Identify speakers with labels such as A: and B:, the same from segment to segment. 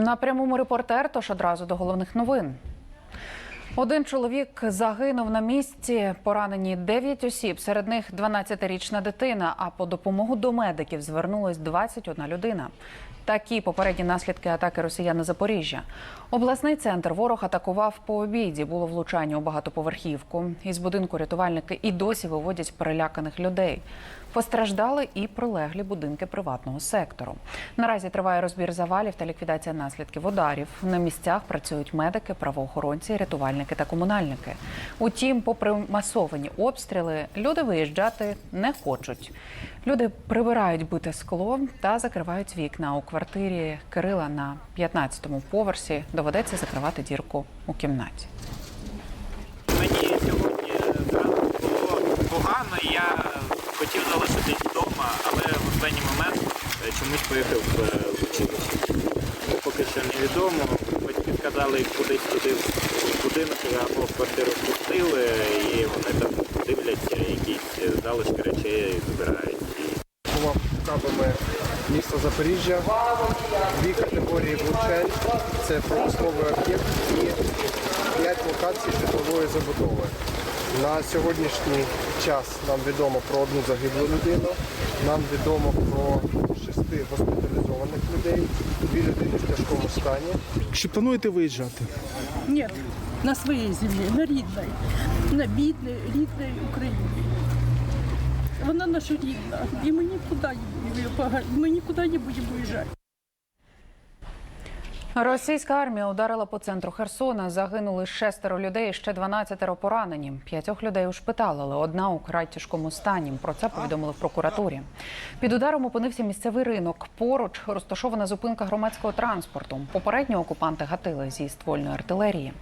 A: На прямому репортер, тож одразу до головних новин. Один чоловік загинув на місці. Поранені 9 осіб. Серед них 12-річна дитина. А по допомогу до медиків звернулась 21 людина. Такі попередні наслідки атаки росіян на Запоріжжя. Обласний центр ворог атакував по обіді. Було влучання у багатоповерхівку. Із будинку рятувальники і досі виводять переляканих людей. Постраждали і прилеглі будинки приватного сектору. Наразі триває розбір завалів та ліквідація наслідків ударів. На місцях працюють медики, правоохоронці, рятувальники та комунальники. Утім, попри масовані обстріли, люди виїжджати не хочуть. Люди прибирають бите скло та закривають вікна. У квартирі Кирила на 15-му поверсі доведеться закривати дірку у кімнаті.
B: Мені сьогодні зранку було погано. Я хотів залишитись вдома, але в останній момент е, чомусь поїхав е, в училище. Поки що невідомо. Батьки сказали кудись туди в будинок або в квартиру впустили, і вони там дивляться, якісь залишки речей збирають.
C: Була кабами міста Запоріжжя, дві категорії влучань. Це промисловий об'єкт і п'ять локацій житлової забудови. На сьогоднішній час нам відомо про одну загиблу людину, нам відомо про шести госпіталізованих людей, дві людини в тяжкому стані.
D: Чи плануєте виїжджати?
E: Нет, на своей земле, на рідній, на бідній, рідній Україні. Вона наша рідна, і ми нікуди ми нікуди не будемо виїжджати.
A: Російська армія ударила по центру Херсона. Загинули шестеро людей, ще 12 поранені. П'ятьох людей ушпиталили, одна у край тяжкому стані. Про це повідомили в прокуратурі. Під ударом опинився місцевий ринок. Поруч розташована зупинка громадського транспорту. Попередньо окупанти гатили зі ствольної артилерії.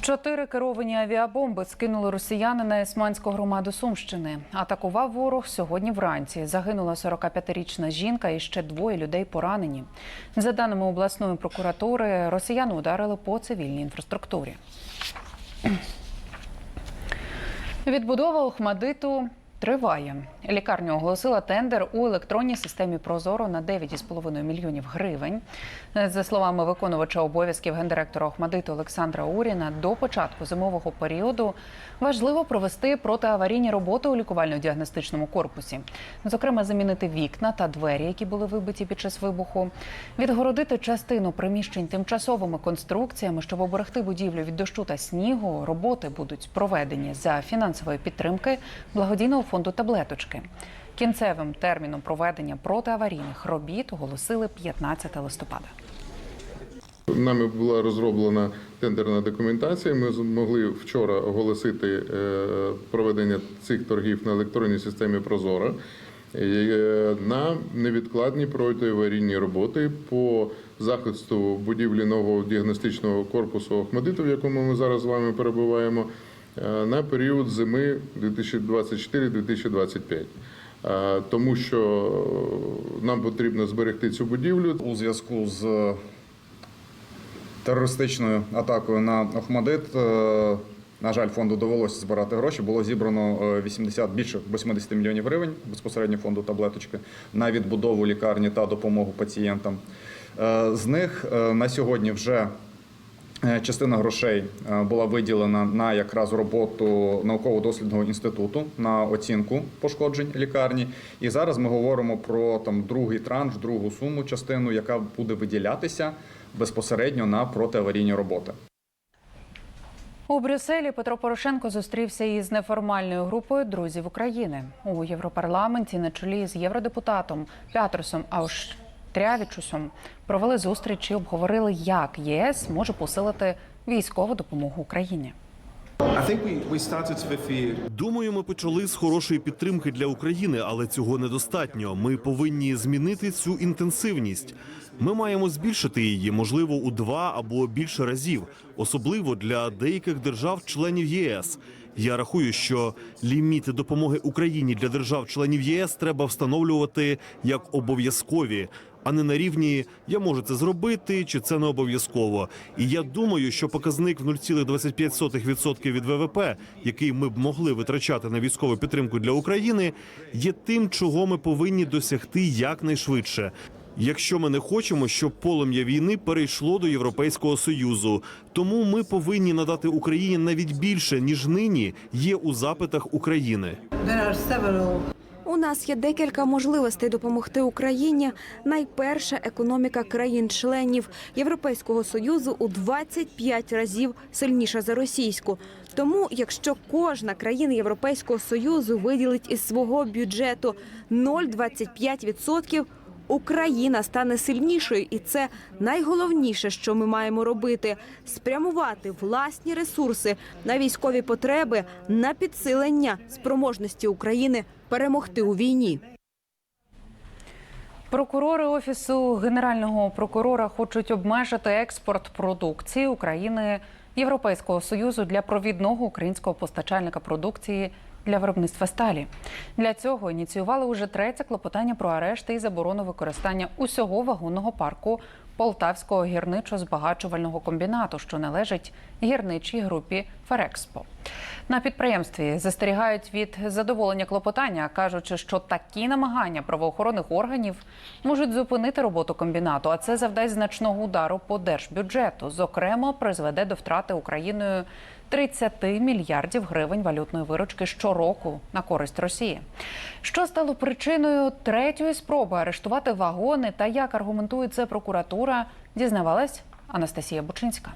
A: Чотири керовані авіабомби скинули росіяни на Есманську громаду Сумщини. Атакував ворог сьогодні вранці. Загинула 45-річна жінка і ще двоє людей поранені. За даними обласної прокуратури, росіяни ударили по цивільній інфраструктурі. Відбудова Охмадиту триває. Лікарня оголосила тендер у електронній системі Прозоро на 9,5 мільйонів гривень. За словами виконувача обов'язків гендиректора Охмадиту Олександра Уріна, до початку зимового періоду важливо провести протиаварійні роботи у лікувально-діагностичному корпусі, зокрема, замінити вікна та двері, які були вибиті під час вибуху, відгородити частину приміщень тимчасовими конструкціями, щоб оберегти будівлю від дощу та снігу. Роботи будуть проведені за фінансової підтримки благодійного фонду таблеточки. Кінцевим терміном проведення протиаварійних робіт оголосили 15 листопада.
F: Нами була розроблена тендерна документація. Ми змогли вчора оголосити е, проведення цих торгів на електронній системі Прозора е, на невідкладні протиаварійні роботи по захисту будівлі нового діагностичного корпусу Охмадиту, в якому ми зараз з вами перебуваємо, на період зими 2024-2025. Е, Тому що нам потрібно зберегти цю будівлю.
G: у зв'язку з терористичною атакою на Охмадит. е, На жаль, фонду довелося збирати гроші. Було зібрано е, 80, більше 80 мільйонів гривень безпосередньо фонду таблеточки на відбудову лікарні та допомогу пацієнтам. Е, З них е, на сьогодні вже Е, Частина грошей е, була виділена на якраз роботу науково-дослідного інституту на оцінку пошкоджень лікарні. І зараз ми говоримо про там другий транш, другу суму частину, яка буде виділятися безпосередньо на протиаварійні роботи.
A: У Брюсселі Петро Порошенко зустрівся із неформальною групою друзів України у Європарламенті на чолі з євродепутатом Пятрусом Ауштрявічусом провели зустріч і обговорили, як ЄС може посилити військову допомогу Україні.
H: Думаю, ми почали з хорошої підтримки для України, але цього недостатньо. Ми повинні змінити цю інтенсивність. Ми маємо збільшити її, можливо, у два або більше разів, особливо для деяких держав-членів ЄС. Я рахую, що ліміти допомоги Україні для держав-членів ЄС треба встановлювати як обов'язкові, а не на рівні я можу це зробити чи це не обов'язково. І я думаю, що показник в 0,25% від ВВП, який ми б могли витрачати на військову підтримку для України, є тим, чого ми повинні досягти якнайшвидше. Якщо ми не хочемо, щоб полум'я війни перейшло до Європейського союзу, тому ми повинні надати Україні навіть більше ніж нині є у запитах України.
I: У нас є декілька можливостей допомогти Україні. Найперше, економіка країн-членів Європейського союзу у 25 разів сильніша за російську. Тому, якщо кожна країна Європейського союзу виділить із свого бюджету 0,25%, Україна стане сильнішою, і це найголовніше, що ми маємо робити: спрямувати власні ресурси на військові потреби, на підсилення спроможності України перемогти у війні.
A: Прокурори офісу генерального прокурора хочуть обмежити експорт продукції України Європейського союзу для провідного українського постачальника продукції для виробництва сталі. Для цього ініціювали уже третє клопотання про арешти і заборону використання усього вагонного парку Полтавського гірничо-збагачувального комбінату, що належить гірничій групі Ферекспо. На підприємстві застерігають від задоволення клопотання, кажучи, що такі намагання правоохоронних органів можуть зупинити роботу комбінату, а це завдасть значного удару по держбюджету. Зокрема, призведе до втрати Україною 30 мільярдів гривень валютної виручки щороку на користь Росії. Що стало причиною третьої спроби арештувати вагони та як аргументує це прокуратура, дізнавалась Анастасія Бучинська.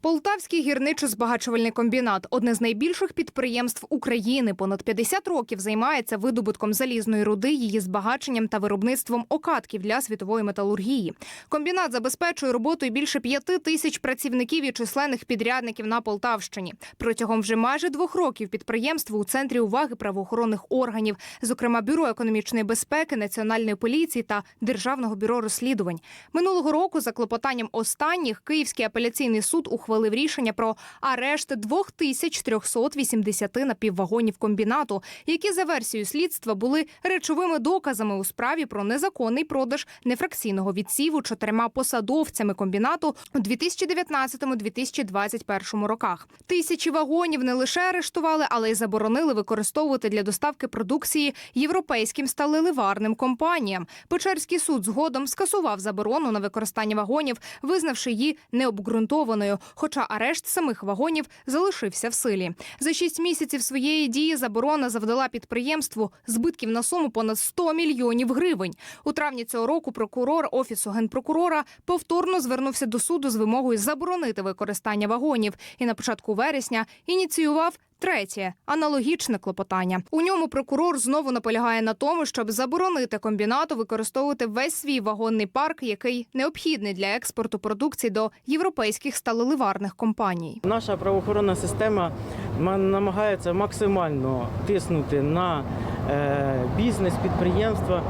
J: Полтавський гірничо-збагачувальний комбінат одне з найбільших підприємств України. Понад 50 років займається видобутком залізної руди, її збагаченням та виробництвом окатків для світової металургії. Комбінат забезпечує роботою більше п'яти тисяч працівників і численних підрядників на Полтавщині. Протягом вже майже двох років підприємство у центрі уваги правоохоронних органів, зокрема бюро економічної безпеки, національної поліції та державного бюро розслідувань. Минулого року за клопотанням останніх Київський апеляційний суд ухвалив рішення про арешт 2380 напіввагонів комбінату, які за версією слідства були речовими доказами у справі про незаконний продаж нефракційного відсіву чотирма посадовцями комбінату у 2019-2021 роках. Тисячі вагонів не лише арештували, але й заборонили використовувати для доставки продукції європейським сталеливарним компаніям. Печерський суд згодом скасував заборону на використання вагонів, визнавши її необґрунтованою. Хоча арешт самих вагонів залишився в силі. За шість місяців своєї дії заборона завдала підприємству збитків на суму понад 100 мільйонів гривень. У травні цього року прокурор офісу генпрокурора повторно звернувся до суду з вимогою заборонити використання вагонів і на початку вересня ініціював. Третє аналогічне клопотання. У ньому прокурор знову наполягає на тому, щоб заборонити комбінату використовувати весь свій вагонний парк, який необхідний для експорту продукції до європейських сталеливарних компаній.
K: Наша правоохоронна система намагається максимально тиснути на е, бізнес, підприємства,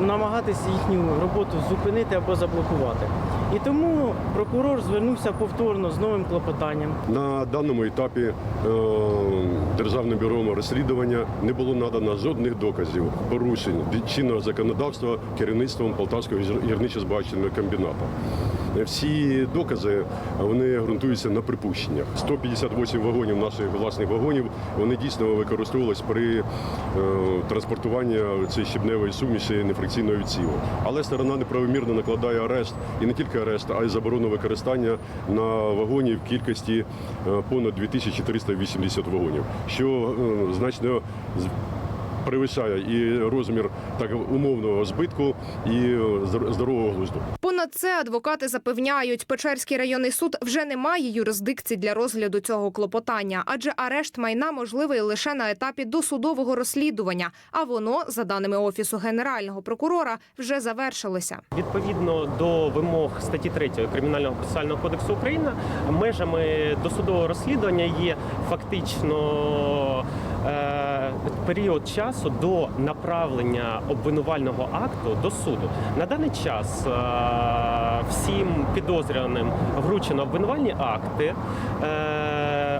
K: намагатися їхню роботу зупинити або заблокувати. І тому прокурор звернувся повторно з новим клопотанням.
L: На даному етапі е, Державним бюро розслідування не було надано жодних доказів порушень від чинного законодавства керівництвом Полтавського гірничо-збагачувального комбінату. Всі докази вони ґрунтуються на припущеннях. 158 вагонів наших власних вагонів вони дійсно використовувалися при е, транспортуванні цієї щебневої суміші нефракційного відсіву. Але сторона неправомірно накладає арешт і не тільки арешт, а й заборону використання на вагоні в кількості е, понад 2480 вагонів, що е, значно перевищає і розмір так умовного збитку, і е, здорового глузду.
J: Понад це адвокати запевняють, Печерський районний суд вже не має юрисдикції для розгляду цього клопотання, адже арешт майна можливий лише на етапі досудового розслідування. А воно, за даними офісу генерального прокурора, вже завершилося.
K: Відповідно до вимог статті 3 Кримінального процесуального кодексу України, межами досудового розслідування є фактично е, період часу до направлення обвинувального акту до суду. На даний час е, всім підозрюваним вручено обвинувальні акти.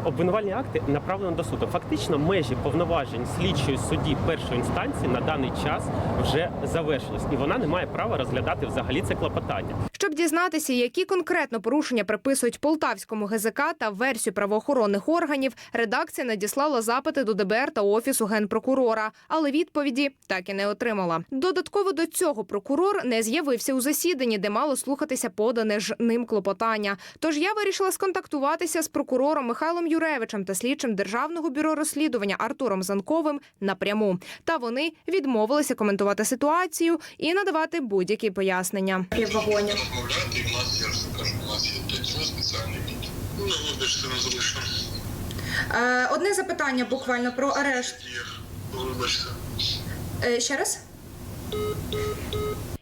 K: Обвинувальні акти направлено до суду. Фактично, межі повноважень слідчої судді першої інстанції на даний час вже завершились, і вона не має права розглядати взагалі це клопотання.
J: Щоб дізнатися, які конкретно порушення приписують полтавському ГЗК та версію правоохоронних органів, редакція надіслала запити до ДБР та офісу генпрокурора, але відповіді так і не отримала. Додатково до цього прокурор не з'явився у засіданні, де мало слухатися подане ж ним клопотання. Тож я вирішила сконтактуватися з прокурором Михайлом Юревичем та слідчим державного бюро розслідування Артуром Занковим напряму. Та вони відмовилися коментувати ситуацію і надавати будь-які пояснення.
M: розмовляти, і в нас, я ж кажу, у нас є для цього спеціальний мітинг. Ну, вибачте, не залишимо.
J: Одне запитання буквально про арешт.
M: Вибачте.
J: Ще раз.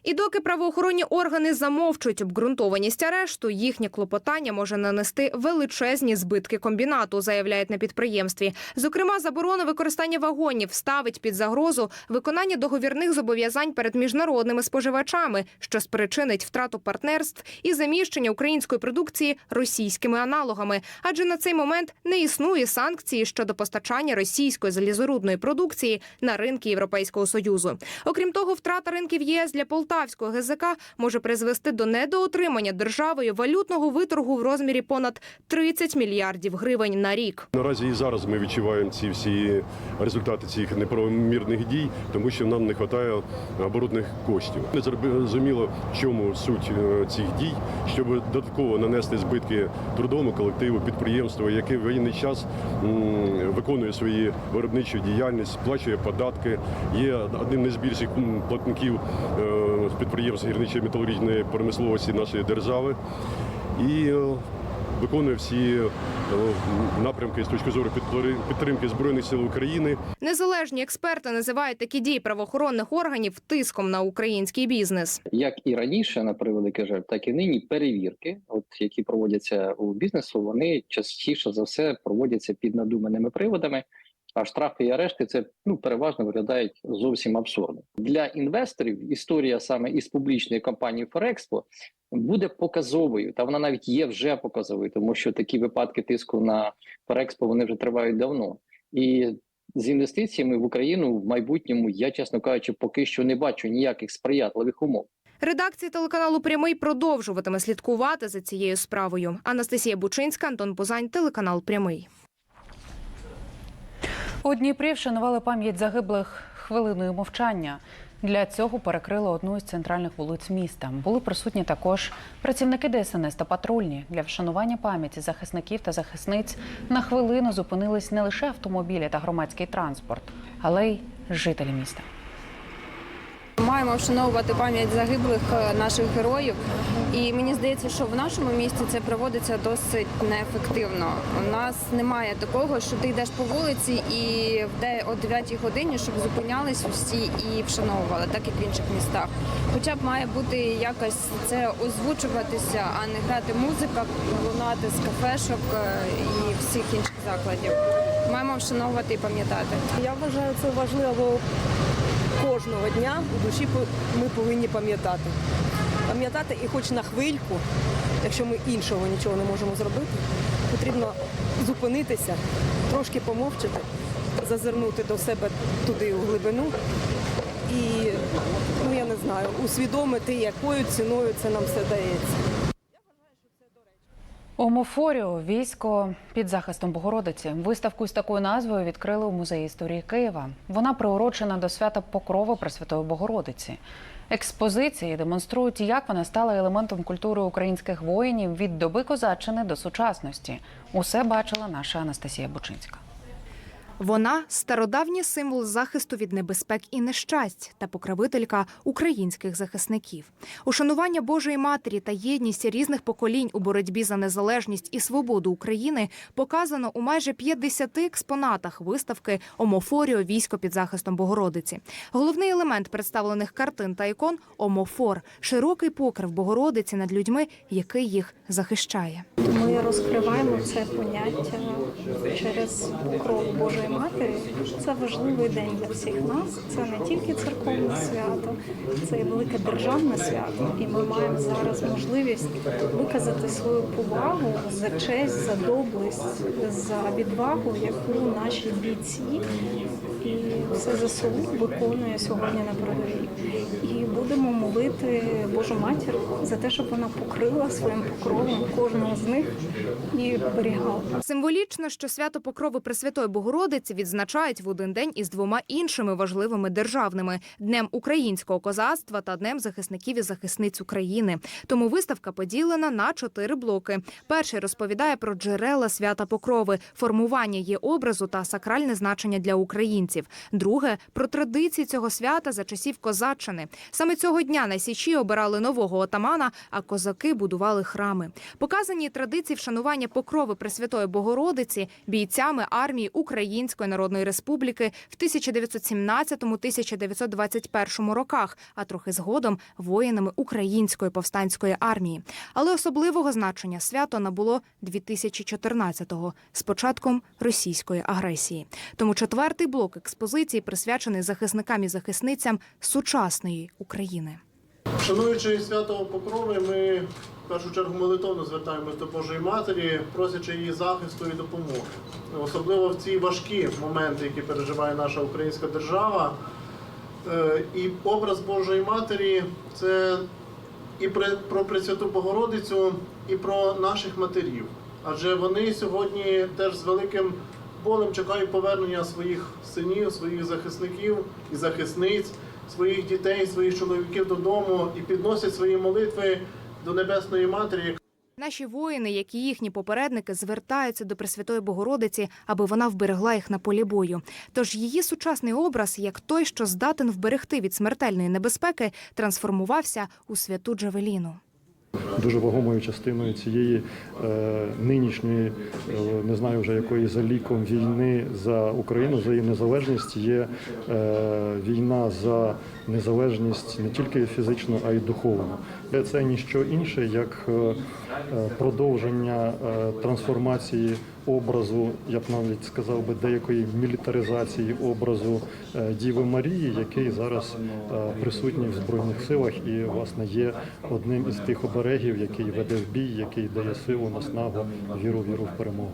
J: І доки правоохоронні органи замовчують обґрунтованість арешту, їхнє клопотання може нанести величезні збитки комбінату, заявляють на підприємстві. Зокрема, заборона використання вагонів ставить під загрозу виконання договірних зобов'язань перед міжнародними споживачами, що спричинить втрату партнерств і заміщення української продукції російськими аналогами. Адже на цей момент не існує санкції щодо постачання російської залізорудної продукції на ринки Європейського союзу. Окрім того, втрата ринків ЄС для Полтавського ГЗК може призвести до недоотримання державою валютного виторгу в розмірі понад 30 мільярдів гривень на рік.
L: Наразі і зараз ми відчуваємо ці всі результати цих неправомірних дій, тому що нам не вистачає оборотних коштів. Не зрозуміло, чому суть е, цих дій, щоб додатково нанести збитки трудовому колективу, підприємству, яке в воєнний час виконує свою виробничу діяльність, сплачує податки, є одним із більших платників е, підприємств гірничої металургійної промисловості нашої держави. І е, виконує всі е, напрямки з точки зору підтримки збройних сил України.
J: Незалежні експерти називають такі дії правоохоронних органів тиском на український бізнес.
N: як і раніше, на превеликий жаль, так і нині перевірки, от які проводяться у бізнесу, вони частіше за все проводяться під надуманими приводами. А штрафи і арешти це ну переважно виглядають зовсім абсурдно для інвесторів. Історія саме із публічної компанії Форекспо буде показовою, та вона навіть є вже показовою, тому що такі випадки тиску на Форекспо вони вже тривають давно. І з інвестиціями в Україну в майбутньому я, чесно кажучи, поки що не бачу ніяких сприятливих умов.
J: Редакція телеканалу Прямий продовжуватиме слідкувати за цією справою. Анастасія Бучинська, Антон Позань, телеканал Прямий.
A: У Дніпрі вшанували пам'ять загиблих хвилиною мовчання. Для цього перекрили одну із центральних вулиць міста. Були присутні також працівники ДСНС та патрульні. Для вшанування пам'яті захисників та захисниць на хвилину зупинились не лише автомобілі та громадський транспорт, але й жителі міста.
O: Маємо вшановувати пам'ять загиблих е, наших героїв, і мені здається, що в нашому місті це проводиться досить неефективно. У нас немає такого, що ти йдеш по вулиці і де о 9 годині, щоб зупинялись усі і вшановували, так як в інших містах. Хоча б має бути якось це озвучуватися, а не грати музика, лунати з кафешок е, і всіх інших закладів. Маємо вшановувати і пам'ятати.
P: Я вважаю це важливо кожного дня у душі ми повинні пам'ятати. Пам'ятати і хоч на хвильку, якщо ми іншого нічого не можемо зробити, потрібно зупинитися, трошки помовчати, зазирнути до себе туди у глибину і, ну я не знаю, усвідомити, якою ціною це нам все дається.
A: Омофоріо військо під захистом Богородиці. Виставку з такою назвою відкрили у музеї історії Києва. Вона приурочена до свята Покрови Пресвятої Богородиці. Експозиції демонструють, як вона стала елементом культури українських воїнів від доби козаччини до сучасності. Усе бачила наша Анастасія Бучинська.
J: Вона стародавній символ захисту від небезпек і нещасть та покровителька українських захисників. Ушанування Божої матері та єдність різних поколінь у боротьбі за незалежність і свободу України показано у майже 50 експонатах виставки Омофоріо військо під захистом Богородиці. Головний елемент представлених картин та ікон омофор широкий покрив Богородиці над людьми, який їх захищає.
Q: Ми розкриваємо це поняття через кров Божої Божої Матері це важливий день для всіх нас. Це не тільки церковне свято, це і велике державне свято. І ми маємо зараз можливість виказати свою повагу за честь, за доблесть, за відвагу, яку наші бійці і все ЗСУ виконує сьогодні на передовій. І будемо молити Божу матір за те, щоб вона покрила своїм покровом кожного з них і берігала.
J: Символічно, що свято Покрови Пресвятої Богородиці відзначають в один день із двома іншими важливими державними днем українського козацтва та днем захисників і захисниць України. Тому виставка поділена на чотири блоки. Перший розповідає про джерела свята Покрови, формування її образу та сакральне значення для українців. Друге про традиції цього свята за часів козаччини. Саме цього дня на січі обирали нового отамана, а козаки будували храми. Показані традиції вшанування покрови Пресвятої Богородиці бійцями армії Української Народної Республіки в 1917-1921 роках, а трохи згодом воїнами Української повстанської армії. Але особливого значення свято набуло 2014-го з початком російської агресії. Тому четвертий блок експозиції присвячений захисникам і захисницям сучасної України.
D: Шануючи свято Покрови, ми першу чергу молитовно звертаємось до Божої Матері, просячи її захисту і допомоги. Особливо в ці важкі моменти, які переживає наша українська держава. Е, І образ Божої Матері це і про Пресвяту Богородицю, і про наших матерів. Адже вони сьогодні теж з великим болем чекають повернення своїх синів, своїх захисників і захисниць, своїх дітей, своїх чоловіків додому і підносять свої молитви до Небесної Матері,
J: Наші воїни, як і їхні попередники, звертаються до Пресвятої Богородиці, аби вона вберегла їх на полі бою. Тож її сучасний образ, як той, що здатен вберегти від смертельної небезпеки, трансформувався у святу Джавеліну.
R: Дуже вагомою частиною цієї е, нинішньої, е, не знаю вже якої за ліком війни за Україну, за її незалежність є е, війна за незалежність не тільки фізичну, а й духовну. Е, Це ніщо інше, як е, продовження е, трансформації образу, я б навіть сказав би, деякої мілітаризації образу е, Діви Марії, який зараз е, присутній в збройних силах і власне є одним із тих оберегів, який веде в бій, який дає силу, наснагу, віру, віру в перемогу.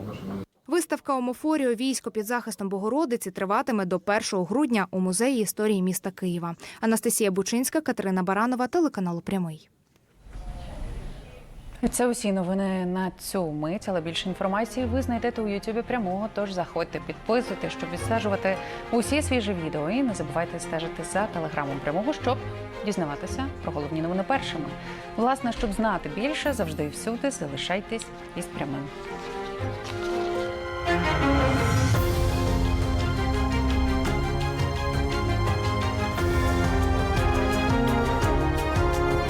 J: Виставка «Омофоріо. Військо під захистом Богородиці триватиме до 1 грудня у музеї історії міста Києва. Анастасія Бучинська, Катерина Баранова, телеканал Прямий.
A: Це усі новини на цю мить, але більше інформації ви знайдете у Ютубі прямого. Тож заходьте, підписуйте, щоб відстежувати усі свіжі відео. І не забувайте стежити за телеграмом прямого, щоб дізнаватися про головні новини першими. Власне, щоб знати більше, завжди і всюди залишайтесь із прямим.